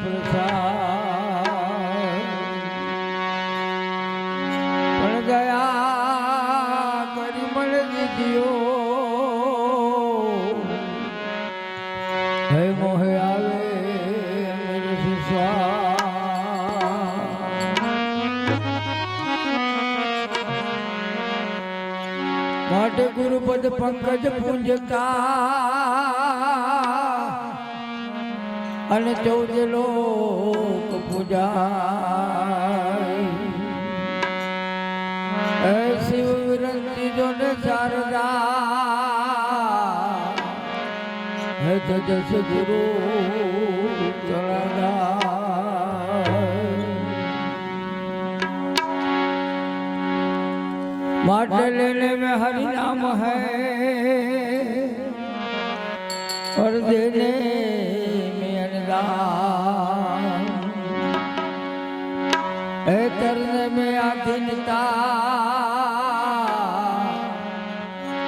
પ્રસાદ પણ દયા કરી મળે દીધીઓ હે મોહે આવે માટે ગુરુપદ પંકજ પૂજતા અને ચૌદ લોક પૂજા શિવ વિરંતી જો ને શારદા. હે જસ ગુરુ ચરણા માટે લેને મેં હરિ નામ હૈ. और देने તરને મેં આધીનતા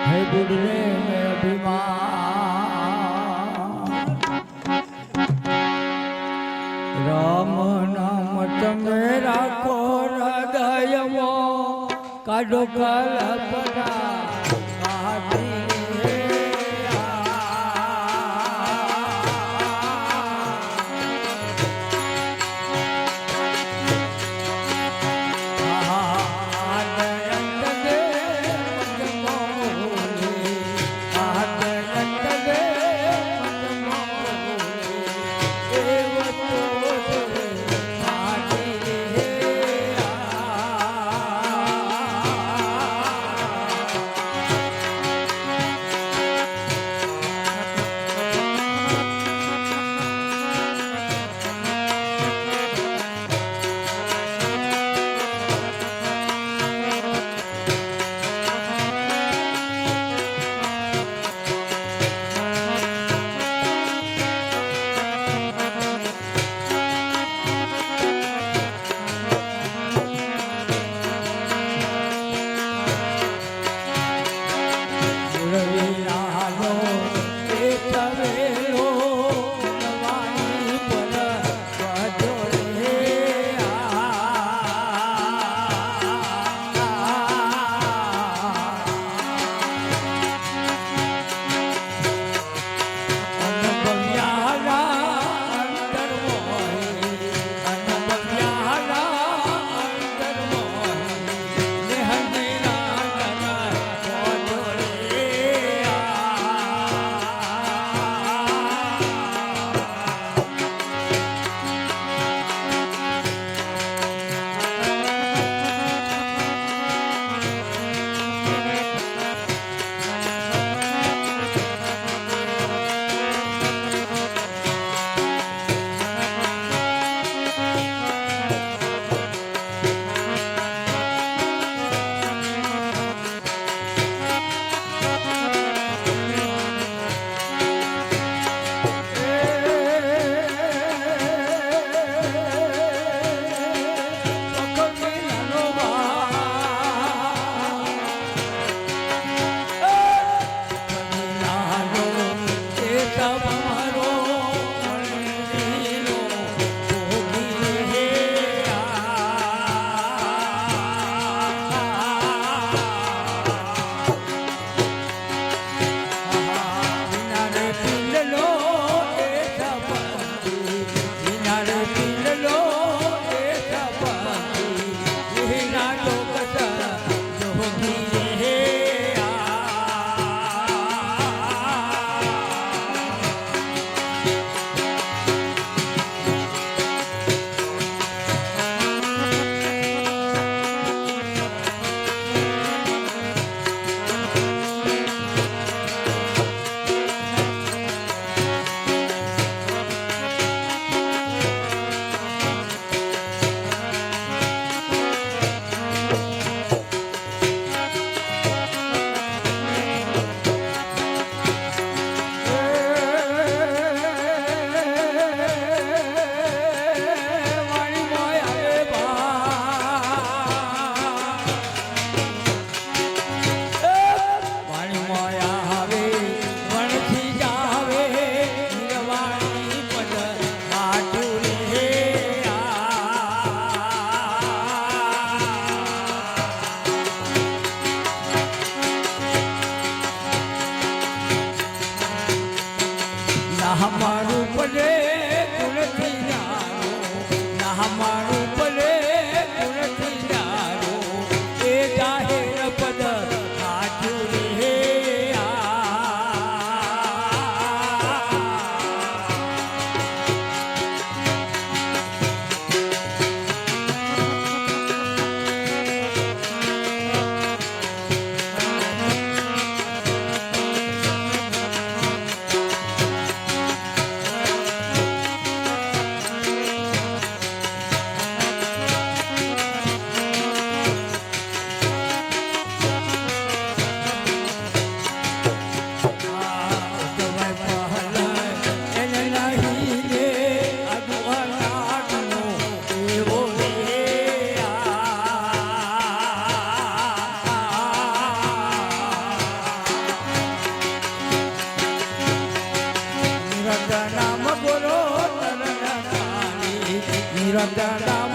હે બુડને મેં અભિમાન. રામ નામ તમે રાખો હૃદયમાં કાઢો કલ્પના. Company. તીરથ નામ